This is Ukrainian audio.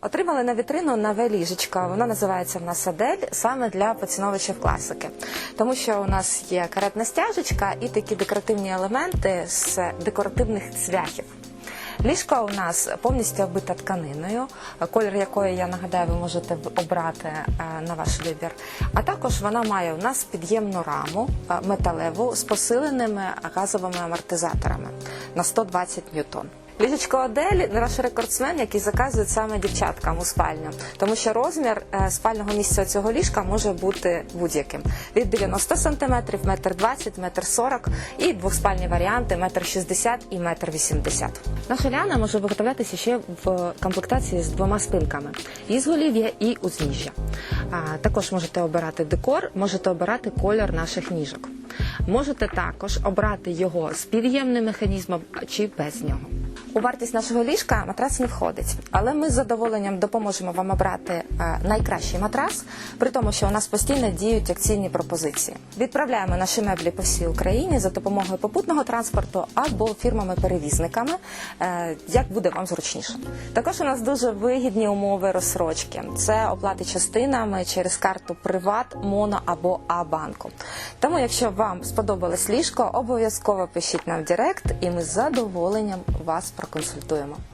Отримали на вітрину нове ліжечко. Воно називається в нас Адель саме для поціновувачів класики, тому що у нас є каретна стяжечка і такі декоративні елементи з декоративних цвяхів. Ліжко у нас повністю оббите тканиною, колір якої я нагадаю, ви можете обрати е, на ваш вибір. А також вона має у нас під'ємну раму е, металеву з посиленими газовими амортизаторами на 120 ньютон. Ліжечко Одель наш рекордсмен, який заказують саме дівчаткам у спальню, тому що розмір е, спального місця цього ліжка може бути будь-яким. Від 90 см, 1,20 м, 1,40 м і двохспальні варіанти 1,60 м і 1,80 м. Наша ляна може виготовлятися ще в комплектації з двома спинками ізголів'я і узніжжя. Також можете обирати декор, можете обирати колір наших ніжок. Можете також обрати його з під'ємним механізмом чи без нього. У вартість нашого ліжка матрац не входить, але ми з задоволенням допоможемо вам обрати е, найкращий матрас, при тому, що у нас постійно діють акційні пропозиції. Відправляємо наші меблі по всій Україні за допомогою попутного транспорту або фірмами-перевізниками, е, як буде вам зручніше. Також у нас дуже вигідні умови розсрочки. Це оплати частинами через карту Приват, Моно або А-банку. Тому, якщо вам сподобалось ліжко, обов'язково пишіть нам в Директ, і ми з задоволенням вас проконсультуємо.